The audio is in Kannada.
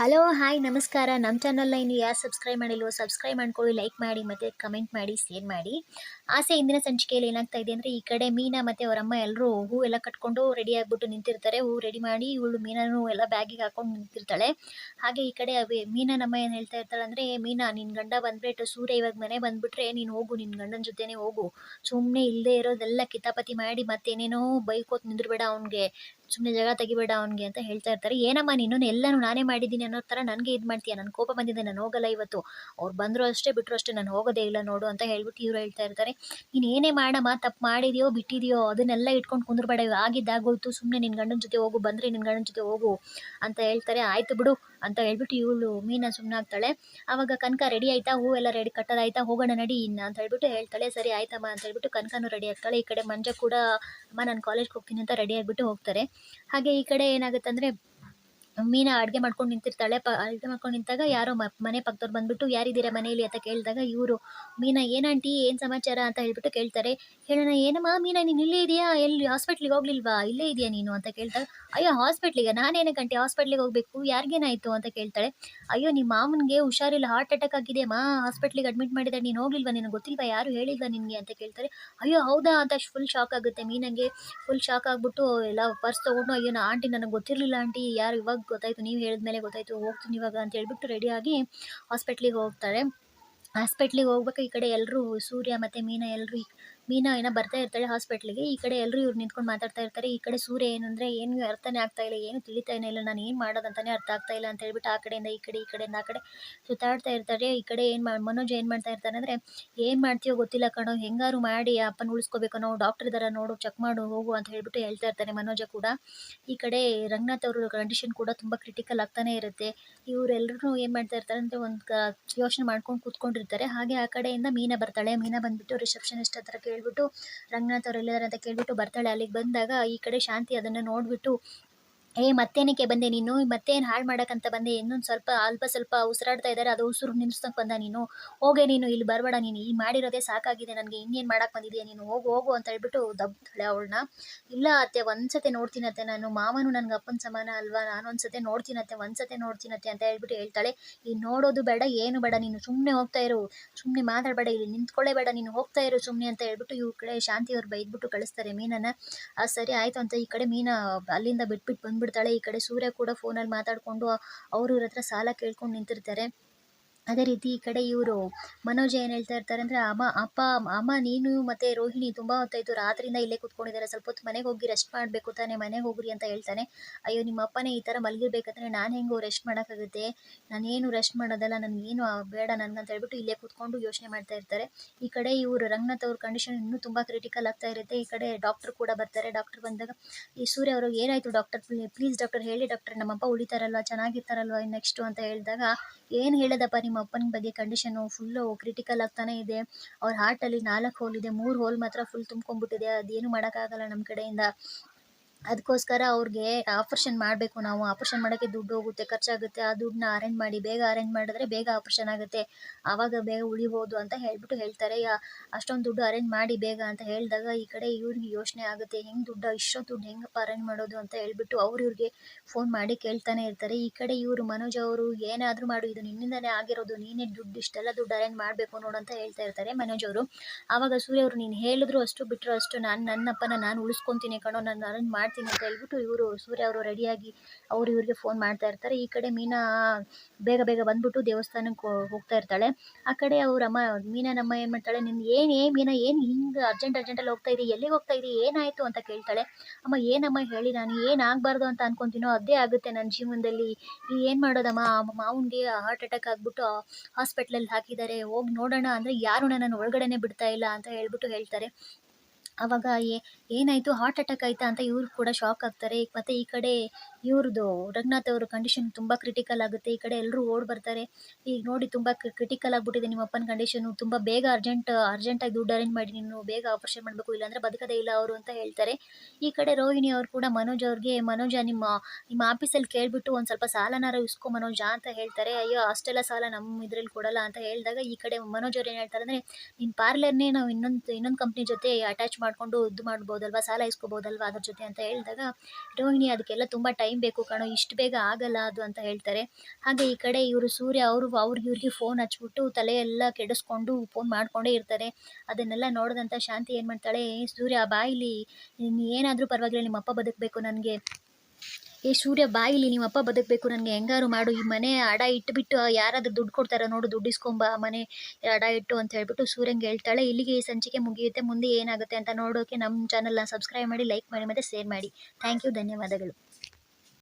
ಹಲೋ, ಹಾಯ್, ನಮಸ್ಕಾರ. ನಮ್ಮ ಚಾನಲ್ನ ಇನ್ನು ಯಾರು ಸಬ್ಸ್ಕ್ರೈಬ್ ಮಾಡಿಲ್ವೋ ಸಬ್ಸ್ಕ್ರೈಬ್ ಮಾಡ್ಕೊಳ್ಳಿ ಲೈಕ್ ಮಾಡಿ ಮತ್ತು ಕಮೆಂಟ್ ಮಾಡಿ ಶೇರ್ ಮಾಡಿ. ಆಸೆ ಇಂದಿನ ಸಂಚಿಕೆಯಲ್ಲಿ ಏನಾಗ್ತಾ ಇದೆ ಅಂದರೆ ಈ ಕಡೆ ಮೀನಾ ಮತ್ತು ಅವರಮ್ಮ ಎಲ್ಲರೂ ಹೂ ಎಲ್ಲ ಕಟ್ಕೊಂಡು ರೆಡಿ ಆಗಿಬಿಟ್ಟು ನಿಂತಿರ್ತಾರೆ. ಹೂ ರೆಡಿ ಮಾಡಿ ಇವಳು ಮೀನನ್ನು ಎಲ್ಲ ಬ್ಯಾಗಿಗೆ ಹಾಕೊಂಡು ನಿಂತಿರ್ತಾಳೆ. ಹಾಗೆ ಈ ಕಡೆ ಮೀನಾ ಮೀನನಮ್ಮ ಏನು ಹೇಳ್ತಾ ಇರ್ತಾಳೆ ಅಂದರೆ ಮೀನಾ ನಿನ್ನ ಗಂಡ ಬಂದ್ಬಿಟ್ಟು ಸೂರ್ಯ ಇವಾಗ ಮನೆ ಬಂದುಬಿಟ್ರೆ ನೀನು ಹೋಗು ನಿನ್ನ ಗಂಡನ ಜೊತೆನೇ ಹೋಗು. ಸುಮ್ಮನೆ ಇಲ್ಲದೆ ಇರೋದೆಲ್ಲ ಕಿತಾಪತಿ ಮಾಡಿ ಮತ್ತೇನೇನೋ ಬೈಕೋತ್ ನಿಂದಿರ್ಬೇಡ ಅವ್ನಿಗೆ. ಸುಮ್ಮನೆ ಜಾಗ ತೆಗಿಬೇಡ ಅವನಿಗೆ ಅಂತ ಹೇಳ್ತಾ ಇರ್ತಾರೆ. ಏನಮ್ಮ ನೀನು? ಎಲ್ಲನೂ ನಾನೇ ಮಾಡಿದ್ದೀನಿ ಅನ್ನೋ ಥರ ನನಗೆ ಇದು ಮಾಡ್ತೀಯ? ನನ್ನ ಕೋಪ ಬಂದಿದೆ, ನಾನು ಹೋಗಲ್ಲ ಇವತ್ತು. ಅವ್ರು ಬಂದರೂ ಅಷ್ಟೇ ಬಿಟ್ಟರು ಅಷ್ಟೇ, ನಾನು ಹೋಗೋದೇ ಇಲ್ಲ ನೋಡು ಅಂತ ಹೇಳ್ಬಿಟ್ಟು ಇವ್ರು ಹೇಳ್ತಾ ಇರ್ತಾರೆ. ನೀನು ಏನೇ ಮಾಡಮ್ಮ, ತಪ್ಪು ಮಾಡಿದೆಯೋ, ಬಿಟ್ಟಿದೆಯೋ, ಅದನ್ನೆಲ್ಲ ಇಟ್ಕೊಂಡು ಕುಂದ್ರಬೇಡ. ಆಗಿದ್ದಾಗೋಯ್ತು ಸುಮ್ಮನೆ ನಿನ್ನ ಗಂಡನ ಜೊತೆ ಹೋಗು, ಬಂದರೆ ನಿನ್ನ ಗಂಡನ ಜೊತೆ ಹೋಗು ಅಂತ ಹೇಳ್ತಾರೆ. ಆಯಿತು ಬಿಡು ಅಂತ ಹೇಳ್ಬಿಟ್ಟು ಇವಳು ಮೀನ ಸುಮ್ಮನೆ ಆಗ್ತಾಳೆ. ಆವಾಗ ಕನಕ ರೆಡಿ ಆಯ್ತಾ? ಹೂ ಎಲ್ಲ ರೆಡಿ ಕಟ್ಟೋದಾಯ್ತಾ ಹೋಗೋಣ ನಡಿ ಇನ್ನ ಅಂತ ಹೇಳ್ಬಿಟ್ಟು ಹೇಳ್ತಾಳೆ. ಸರಿ, ಆಯ್ತಮ್ಮ ಅಂತ ಹೇಳ್ಬಿಟ್ಟು ಕನಕನೂ ರೆಡಿ ಆಗ್ತಾಳೆ. ಈ ಕಡೆ ಮಂಜ ಕೂಡ, ಅಮ್ಮ ನಾನು ಕಾಲೇಜ್ಗೆ ಹೋಗ್ತೀನಿ ಅಂತ ರೆಡಿ ಆಗಿಬಿಟ್ಟು ಹೋಗ್ತಾರೆ. ಹಾಗೆ ಈ ಕಡೆ ಏನಾಗುತ್ತೆ ಅಂದರೆ ಮೀನಾ ಅಡುಗೆ ಮಾಡ್ಕೊಂಡು ನಿಂತಿರ್ತಾಳೆ. ಪ, ಅಡುಗೆ ಮಾಡ್ಕೊಂಡು ನಿಂತಾಗ ಯಾರೋ ಮನೆ ಪಕ್ಕದವ್ರು ಬಂದ್ಬಿಟ್ಟು ಯಾರಿದ್ದೀರಾ ಮನೆಯಲ್ಲಿ ಅಂತ ಕೇಳಿದಾಗ ಇವರು, ಮೀನಾ ಏನಂಟಿ ಏನು ಸಮಾಚಾರ? ಅಂತ ಹೇಳ್ಬಿಟ್ಟು ಕೇಳ್ತಾರೆ. ಹೇಳೋಣ ಏನಮ್ಮ ಮೀನಾ, ನೀನು ಇಲ್ಲೇ ಇದೆಯಾ? ಎಲ್ಲಿ ಹಾಸ್ಪಿಟ್ಲಿಗೆ ಹೋಗ್ಲಿಲ್ವಾ? ಇಲ್ಲೇ ಇದೆಯಾ ನೀನು? ಅಂತ ಕೇಳ್ತಾಳೆ. ಅಯ್ಯೋ, ಹಾಸ್ಪಿಟ್ಲಿಗೆ? ನಾನೇನೇ ಗಂಟೆ ಹಾಸ್ಪಿಟ್ಲಿಗೆ ಹೋಗಬೇಕು? ಯಾರಿಗೇನಾಯಿತು? ಅಂತ ಕೇಳ್ತಾಳೆ. ಅಯ್ಯೋ ನಿಮ್ಮ ಮಾಮನಿಗೆ ಹುಷಾರಿಲ್ಲ, ಹಾರ್ಟ್ ಅಟ್ಯಾಕ್ ಆಗಿದೆ. ಮಾ, ಹಾಸ್ಪಿಟ್ಲಿಗೆ ಅಡ್ಮಿಟ್ ಮಾಡಿದ್ದಾರೆ ನೀನು ಹೋಗ್ಲಿಲ್ವಾ? ನಿನಗೆ ಗೊತ್ತಿಲ್ವಾ? ಯಾರು ಹೇಳಿಲ್ಲ ನಿನಗೆ? ಅಂತ ಕೇಳ್ತಾರೆ. ಅಯ್ಯೋ, ಹೌದಾ? ಅಂತ ಫುಲ್ ಶಾಕ್ ಆಗುತ್ತೆ ಮೀನಂಗೆ. ಫುಲ್ ಶಾಕ್ ಆಗಿಬಿಟ್ಟು ಎಲ್ಲ ಪರ್ಸ್ ತೊಗೊಂಡು, ಅಯ್ಯೋ, ನಾ ಆಂಟಿ, ನನಗೆ ಗೊತ್ತಿರಲಿಲ್ಲ ಆಂಟಿ. ಯಾರು ಇವಾಗ ಗೊತ್ತಾಯಿತು, ನೀವು ಹೇಳಿದ್ಮೇಲೆ ಗೊತ್ತಾಯಿತು, ಹೋಗ್ತೀನಿ ಇವಾಗ ಅಂತ ಹೇಳ್ಬಿಟ್ಟು ರೆಡಿಯಾಗಿ ಹಾಸ್ಪಿಟ್ಲಿಗೆ ಹೋಗ್ತಾರೆ. ಹಾಸ್ಪಿಟ್ಲಿಗೆ ಹೋಗ್ಬೇಕು ಈ ಕಡೆ ಎಲ್ಲರೂ ಸೂರ್ಯ ಮತ್ತು ಮೀನಾ ಎಲ್ಲರೂ ಮೀನಾ ಏನೋ ಬರ್ತಾ ಇರ್ತಾಳೆ ಹಾಸ್ಪಿಟ್ಲಿಗೆ ಈ ಕಡೆ ಎಲ್ಲರೂ ಇವ್ರು ನಿಂತ್ಕೊಂಡು ಮಾತಾಡ್ತಾ ಇರ್ತಾರೆ, ಈ ಕಡೆ ಸೂರ್ಯ ಏನಂದರೆ ಏನು ಅರ್ಥನೇ ಆಗ್ತಾ ಇಲ್ಲ, ಏನು ತಿಳಿತಾನೇ ಇಲ್ಲ ನಾನು ಏನು ಮಾಡೋದಂತಾನೆ ಅರ್ಥ ಆಗ್ತಾ ಇಲ್ಲ ಅಂತ ಹೇಳ್ಬಿಟ್ಟು ಆ ಕಡೆಯಿಂದ, ಈ ಕಡೆ, ಈ ಕಡೆಯಿಂದ, ಆ ಕಡೆ ಸುತ್ತಾಡ್ತಾ ಇರ್ತಾರೆ, ಈ ಕಡೆ ಏನು ಮಾ, ಮನೋಜ್ ಏನು ಮಾಡ್ತಾ ಇರ್ತಾನೆ ಅಂದರೆ ಏನು ಮಾಡ್ತೀಯೋ ಗೊತ್ತಿಲ್ಲ ಕಣೋ ಹೆಂಗಾರು ಮಾಡಿ ಅಪ್ಪನ ಉಳಿಸ್ಕೋಬೇಕು, ನಾವು ಡಾಕ್ಟರ್ ಇದಾರ ನೋಡು ಚೆಕ್ ಮಾಡು, ಹೋಗು ಅಂತ ಹೇಳ್ಬಿಟ್ಟು ಹೇಳ್ತಾ ಇರ್ತಾರೆ ಮನೋಜ ಕೂಡ. ಈ ಕಡೆ ರಂಗನಾಥ್ ಅವರ ಕಂಡೀಷನ್ ಕೂಡ ತುಂಬ ಕ್ರಿಟಿಕಲ್ ಆಗ್ತಾನೆ ಇರುತ್ತೆ. ಇವರೆಲ್ಲರೂ ಏನು ಮಾಡ್ತಾ ಇರ್ತಾರೆ ಅಂದರೆ ಒಂದು ಯೋಚನೆ ಮಾಡ್ಕೊಂಡು ಕೂತ್ಕೊಂಡಿರ್ತಾರೆ. ಹಾಗೆ ಆ ಕಡೆಯಿಂದ ಮೀನಾ ಬರ್ತಾಳೆ, ಮೀನಾ ಬಂದ್ಬಿಟ್ಟು ರಿಸೆಪ್ಷನಿಸ್ಟ್ ಹತ್ರ ಕೇಳಿಬಿಟ್ಟು ರಂಗನಾಥ್ ಅವ್ರು ಎಲ್ಲಿದ್ದಾರೆ ಅಂತ ಕೇಳಿಬಿಟ್ಟು ಬರ್ತಾಳೆ. ಅಲ್ಲಿಗೆ ಬಂದಾಗ ಈ ಕಡೆ ಶಾಂತಿ ಅದನ್ನು ನೋಡಿಬಿಟ್ಟು ಏ, ಮತ್ತೇನಕ್ಕೆ ಬಂದೆ ನೀನು? ಮತ್ತೇನು ಹಾಳು ಮಾಡೋಕ್ಕಂತ ಬಂದೆ? ಇನ್ನೊಂದು ಸ್ವಲ್ಪ, ಅಲ್ಪ ಸ್ವಲ್ಪ ಉಸಿರಾಡ್ತಾ ಇದ್ದಾರೆ, ಅದು ಉಸಿರು ನಿಲ್ಲಿಸ್ತಕ್ಕೆ ಬಂದ ನೀನು. ಹೋಗೆ ನೀನು, ಇಲ್ಲಿ ಬರಬೇಡ ನೀನು. ಈ ಮಾಡಿರೋದೇ ಸಾಕಾಗಿದೆ, ನನಗೆ ಇನ್ನೇನು ಮಾಡಕ್ಕೆ ಬಂದಿದೆಯಾ ನೀನು? ಹೋಗು ಹೋಗು ಅಂತ ಹೇಳ್ಬಿಟ್ಟು ದಬ್ತಾಳೆ ಅವಳನ್ನ. ಇಲ್ಲ ಅತ್ತೆ, ಒಂದ್ಸತಿ ನೋಡ್ತೀನತ್ತೆ ನಾನು. ಮಾವನು ನನಗೆ ಅಪ್ಪನ ಸಮಾನ ಅಲ್ವಾ? ನಾನು ಒಂದ್ಸತಿ ನೋಡ್ತೀನತ್ತೆ ಒಂದ್ಸತೆ ನೋಡ್ತೀನತ್ತೆ ಅಂತ ಹೇಳ್ಬಿಟ್ಟು ಹೇಳ್ತಾಳೆ. ಈ ನೋಡೋದು ಬೇಡ, ಏನು ಬೇಡ, ನೀನು ಸುಮ್ಮನೆ ಹೋಗ್ತಾ ಇರು. ಸುಮ್ಮನೆ ಮಾತಾಡಬೇಡ, ಇಲ್ಲಿ ನಿಂತ್ಕೊಳ್ಳೇ ಬೇಡ, ನೀನು ಹೋಗ್ತಾ ಇರು ಸುಮ್ಮನೆ ಅಂತ ಹೇಳ್ಬಿಟ್ಟು ಇವ್ರ ಕಡೆ ಶಾಂತಿ ಅವ್ರು ಬೈದ್ಬಿಟ್ಟು ಕಳಿಸ್ತಾರೆ ಮೀನನ್ನ. ಆ, ಸರಿ, ಆಯಿತು ಅಂತ ಈ ಕಡೆ ಮೀನ ಅಲ್ಲಿಂದ ಬಿಟ್ಬಿಟ್ಟು ಬಂದ್ಬಿಡ್ತಾಳೆ. ಈ ಕಡೆ ಸೂರ್ಯ ಕೂಡ ಫೋನಲ್ಲಿ ಮಾತಾಡಿಕೊಂಡು ಅವ್ರ ಇವ್ರ ಹತ್ರ ಸಾಲ ಕೇಳ್ಕೊಂಡು ನಿಂತಿರ್ತಾರೆ. ಅದೇ ರೀತಿ ಈ ಕಡೆ ಇವರು ಮನೋಜ್ ಏನು ಹೇಳ್ತಾ ಇರ್ತಾರೆ ಅಂದರೆ, ಅಮ್ಮ, ಅಪ್ಪ, ಅಮ್ಮ, ನೀನು ಮತ್ತು ರೋಹಿಣಿ ತುಂಬ ಹೊತ್ತಾಯಿತು ರಾತ್ರಿಯಿಂದ ಇಲ್ಲೇ ಕೂತ್ಕೊಂಡಿದ್ದಾರೆ. ಸ್ವಲ್ಪ ಹೊತ್ತು ಮನೆಗೆ ಹೋಗಿ ರೆಸ್ಟ್ ಮಾಡಬೇಕು ತಾನೆ, ಮನೆಗೆ ಹೋಗ್ರಿ ಅಂತ ಹೇಳ್ತಾನೆ. ಅಯ್ಯೋ, ನಿಮ್ಮ ಅಪ್ಪನೇ ಈ ಥರ ಮಲಗಿರ್ಬೇಕಂದ್ರೆ ನಾನು ಹೆಂಗೋ ರೆಸ್ಟ್ ಮಾಡೋಕ್ಕಾಗುತ್ತೆ. ನಾನೇನು ರೆಸ್ಟ್ ಮಾಡೋದಲ್ಲ ನನಗೇನು ಬೇಡ ನನಗಂತ ಹೇಳ್ಬಿಟ್ಟು ಇಲ್ಲೇ ಕೂತ್ಕೊಂಡು ಯೋಚನೆ ಮಾಡ್ತಾ ಇರ್ತಾರೆ. ಈ ಕಡೆ ಇವರು ರಂಗನಾಥ್ ಅವ್ರ ಕಂಡೀಷನ್ ಇನ್ನೂ ತುಂಬ ಕ್ರಿಟಿಕಲ್ ಆಗ್ತಾ ಇರುತ್ತೆ. ಈ ಕಡೆ ಡಾಕ್ಟರ್ ಕೂಡ ಬರ್ತಾರೆ. ಡಾಕ್ಟರ್ ಬಂದಾಗ, ಈ ಸೂರ್ಯ ಅವ್ರಿಗೆ ಏನಾಯಿತು ಡಾಕ್ಟರ್ ಪ್ಲೀಸ್ ಡಾಕ್ಟರ್ ಹೇಳಿ ಡಾಕ್ಟರ್ ನಮ್ಮಪ್ಪ ಉಳಿತಾರಲ್ವ? ಚೆನ್ನಾಗಿರ್ತಾರಲ್ವ? ನೆಕ್ಸ್ಟು ಅಂತ ಹೇಳಿದಾಗ, ಏನು ಹೇಳೋದಪ್ಪ ನಿಮ್ಮ ಅಪ್ಪನ ಬಗ್ಗೆ ಕಂಡೀಷನು ಫುಲ್ಲು ಕ್ರಿಟಿಕಲ್ ಆಗ್ತಾನೆ ಇದೆ. ಅವ್ರ ಹಾರ್ಟಲ್ಲಿ ನಾಲ್ಕು ಹೋಲ್ ಇದೆ, ಮೂರು ಹೋಲ್ ಮಾತ್ರ ಫುಲ್ ತುಂಬ್ಕೊಂಡ್ಬಿಟ್ಟಿದೆ. ಅದೇನು ಮಾಡೋಕ್ಕಾಗಲ್ಲ ನಮ್ಮ ಕಡೆಯಿಂದ. ಅದಕ್ಕೋಸ್ಕರ ಅವ್ರಿಗೆ ಆಪ್ರೇಷನ್ ಮಾಡಬೇಕು ನಾವು. ಆಪ್ರೇಷನ್ ಮಾಡೋಕ್ಕೆ ದುಡ್ಡು ಹೋಗುತ್ತೆ, ಖರ್ಚಾಗುತ್ತೆ. ಆ ದುಡ್ಡನ್ನ ಅರೇಂಜ್ ಮಾಡಿ, ಬೇಗ ಅರೇಂಜ್ ಮಾಡಿದ್ರೆ ಬೇಗ ಆಪ್ರೇಷನ್ ಆಗುತ್ತೆ. ಆವಾಗ ಬೇಗ ಉಳಿಬೋದು ಅಂತ ಹೇಳ್ಬಿಟ್ಟು ಹೇಳ್ತಾರೆ. ಅಷ್ಟೊಂದು ದುಡ್ಡು ಅರೇಂಜ್ ಮಾಡಿ ಬೇಗ ಅಂತ ಹೇಳಿದಾಗ ಈ ಕಡೆ ಇವ್ರಿಗೆ ಯೋಚನೆ ಆಗುತ್ತೆ. ಹೆಂಗೆ ದುಡ್ಡು, ಇಷ್ಟೊಂದು ದುಡ್ಡು ಹೆಂಗಪ್ಪ ಅರೇಂಜ್ ಮಾಡೋದು? ಅಂತ ಹೇಳ್ಬಿಟ್ಟು ಅವ್ರು ಇವ್ರಿಗೆ ಫೋನ್ ಮಾಡಿ ಕೇಳ್ತಾನೆ ಇರ್ತಾರೆ. ಈ ಕಡೆ ಇವರು ಮನೋಜ್ ಅವರು, ಏನಾದರೂ ಮಾಡು, ಇದು ನಿನ್ನಿಂದನೇ ಆಗಿರೋದು. ನೀನೇ ದುಡ್ಡು, ಇಷ್ಟೆಲ್ಲ ದುಡ್ಡು ಅರೇಂಜ್ ಮಾಡಬೇಕು ನೋಡು ಅಂತ ಹೇಳ್ತಾ ಇರ್ತಾರೆ ಮನೋಜ್ ಅವರು. ಆವಾಗ ಸೂರ್ಯ ಅವರು, ನೀನು ಹೇಳಿದ್ರು ಅಷ್ಟು ಬಿಟ್ಟರು ಅಷ್ಟು. ನಾನು ನನ್ನಪ್ಪನ, ನಾನು ಉಳಿಸ್ಕೊತೀನಿ ಕಣೋ. ನಾನು ಅರೇಂಜ್ ಮಾಡ್ತೀನಿ ಅಂತ ಹೇಳ್ಬಿಟ್ಟು ಇವರು ಸೂರ್ಯ ಅವರು ರೆಡಿಯಾಗಿ ಅವರು ಇವರಿಗೆ ಫೋನ್ ಮಾಡ್ತಾ ಇರ್ತಾರೆ. ಈ ಕಡೆ ಮೀನಾ ಬೇಗ ಬೇಗ ಬಂದ್ಬಿಟ್ಟು ದೇವಸ್ಥಾನಕ್ಕೆ ಹೋಗ್ತಾ ಇರ್ತಾಳೆ. ಆ ಕಡೆ ಅವ್ರ ಅಮ್ಮ ಮೀನನಮ್ಮ ಏನು ಮಾಡ್ತಾಳೆ? ನಿನ್ನ ಏನೇ ಏ ಮೀನಾ ಏನು ಹಿಂಗೆ ಅರ್ಜೆಂಟ್ ಅರ್ಜೆಂಟಲ್ಲಿ ಹೋಗ್ತಾ ಇದೀವಿ ಎಲ್ಲಿಗೆ ಹೋಗ್ತಾ ಇದೀವಿ ಏನಾಯಿತು ಅಂತ ಕೇಳ್ತಾಳೆ. ಅಮ್ಮ, ಏನಮ್ಮ ಹೇಳಿ ನಾನು ಏನಾಗಬಾರ್ದು ಅಂತ ಅನ್ಕೊತೀನೋ ಅದೇ ಆಗುತ್ತೆ ನನ್ನ ಜೀವನದಲ್ಲಿ. ಏನು ಮಾಡೋದಮ್ಮ? ಮಾವನಿಗೆ ಹಾರ್ಟ್ ಅಟ್ಯಾಕ್ ಆಗಿಬಿಟ್ಟು ಹಾಸ್ಪಿಟ್ಲಲ್ಲಿ ಹಾಕಿದ್ದಾರೆ. ಹೋಗಿ ನೋಡೋಣ ಅಂದರೆ ಯಾರು ನನ್ನನ್ನು ಒಳಗಡೆನೆ ಬಿಡ್ತಾ ಇಲ್ಲ ಅಂತ ಹೇಳ್ಬಿಟ್ಟು ಹೇಳ್ತಾರೆ. ಆವಾಗ ಏನಾಯ್ತು? ಹಾರ್ಟ್ ಅಟ್ಯಾಕ್ ಆಯ್ತಾ ಅಂತ ಇವ್ರು ಕೂಡ ಶಾಕ್ ಆಗ್ತಾರೆ. ಮತ್ತು ಈ ಕಡೆ ಇವ್ರದ್ದು ರಂಗನಾಥ್ ಅವ್ರ ಕಂಡೀಷನ್ ತುಂಬ ಕ್ರಿಟಿಕಲ್ ಆಗುತ್ತೆ. ಈ ಕಡೆ ಎಲ್ಲರೂ ಓಡ್ ಬರ್ತಾರೆ. ಈಗ ನೋಡಿ ತುಂಬ ಕ್ರಿಟಿಕಲ್ ಆಗಿಬಿಟ್ಟಿದೆ ನಿಮ್ಮ ಅಪ್ಪನ ಕಂಡೀಷನು ತುಂಬ ಬೇಗ ಅರ್ಜೆಂಟ್ ಅರ್ಜೆಂಟಾಗಿ ದುಡ್ಡು ಅರೇಂಜ್ ಮಾಡಿ ನೀನು ಬೇಗ ಆಪರೇಷನ್ ಮಾಡಬೇಕು. ಇಲ್ಲಾಂದ್ರೆ ಬದುಕದೇ ಇಲ್ಲ ಅವರು ಅಂತ ಹೇಳ್ತಾರೆ. ಈ ಕಡೆ ರೋಹಿಣಿ ಅವರು ಕೂಡ ಮನೋಜ್ ಅವ್ರಿಗೆ, ಮನೋಜ ನಿಮ್ಮ ನಿಮ್ಮ ಆಫೀಸಲ್ಲಿ ಕೇಳಿಬಿಟ್ಟು ಒಂದು ಸ್ವಲ್ಪ ಸಾಲನಾರ ಇಸ್ಕೊ ಮನೋಜ ಅಂತ ಹೇಳ್ತಾರೆ. ಅಯ್ಯೋ, ಅಷ್ಟೆಲ್ಲ ಸಾಲ ನಮ್ಮ ಇದ್ರಲ್ಲಿ ಕೊಡಲ್ಲ ಅಂತ ಹೇಳಿದಾಗ ಈ ಕಡೆ ಮನೋಜ್ ಅವ್ರು ಏನು ಹೇಳ್ತಾರೆ ಅಂದ್ರೆ ನಿನ್ನ ಪಾರ್ಲರ್ನೇ ನಾವು ಇನ್ನೊಂದು ಇನ್ನೊಂದು ಕಂಪ್ನಿ ಜೊತೆ ಅಟ್ಯಾಚ್ ಮಾಡಿಕೊಂಡು ಇದು ಮಾಡ್ಬೋದಲ್ವಾ, ಸಾಲ ಇಸ್ಕೋಬೋದಲ್ವಾ ಅದ್ರ ಜೊತೆ ಅಂತ ಹೇಳಿದಾಗ, ರೋಹಿಣಿ ಅದಕ್ಕೆಲ್ಲ ತುಂಬ ಟೈಮ್ ಬೇಕು ಕಣೋ, ಇಷ್ಟು ಬೇಗ ಆಗಲ್ಲ ಅದು ಅಂತ ಹೇಳ್ತಾರೆ. ಹಾಗೆ ಈ ಕಡೆ ಇವರು ಸೂರ್ಯ ಅವರು ಅವ್ರಿಗೆ ಇವ್ರಿಗೆ ಫೋನ್ ಹಚ್ಬಿಟ್ಟು ತಲೆಯೆಲ್ಲ ಕೆಡಿಸ್ಕೊಂಡು ಫೋನ್ ಮಾಡ್ಕೊಂಡೇ ಇರ್ತಾರೆ. ಅದನ್ನೆಲ್ಲ ನೋಡಿದಂಥ ಶಾಂತಿ ಏನು ಮಾಡ್ತಾಳೆ, ಸೂರ್ಯ ಬಾಯಿಲಿ ಏನಾದರೂ ಪರವಾಗಿಲ್ಲ ನಿಮ್ಮ ಅಪ್ಪ ಬದುಕಬೇಕು ನನಗೆ. ಏ ಸೂರ್ಯ ಬಾಯಿಲಿ ನಿಮ್ಮ ಅಪ್ಪ ಬದುಕಬೇಕು, ನನಗೆ ಹೆಂಗಾರು ಮಾಡು, ಈ ಮನೆ ಅಡ ಇಟ್ಬಿಟ್ಟು ಯಾರಾದರೂ ದುಡ್ಡು ಕೊಡ್ತಾರ ನೋಡು, ದುಡ್ಡು ಇಸ್ಕೊಂಬ ಮನೆ ಅಡ ಇಟ್ಟು ಅಂತ ಹೇಳ್ಬಿಟ್ಟು ಸೂರ್ಯಂಗೆ ಹೇಳ್ತಾಳೆ. ಇಲ್ಲಿಗೆ ಈ ಸಂಚಿಕೆ ಮುಗಿಯುತ್ತೆ, ಮುಂದೆ ಏನಾಗುತ್ತೆ ಅಂತ ನೋಡೋಕೆ ನಮ್ಮ ಚಾನಲ್ನ ಸಬ್ಸ್ಕ್ರೈಬ್ ಮಾಡಿ ಲೈಕ್ ಮಾಡಿ ಮತ್ತು ಶೇರ್ ಮಾಡಿ. ಥ್ಯಾಂಕ್ ಯು ಧನ್ಯವಾದಗಳು.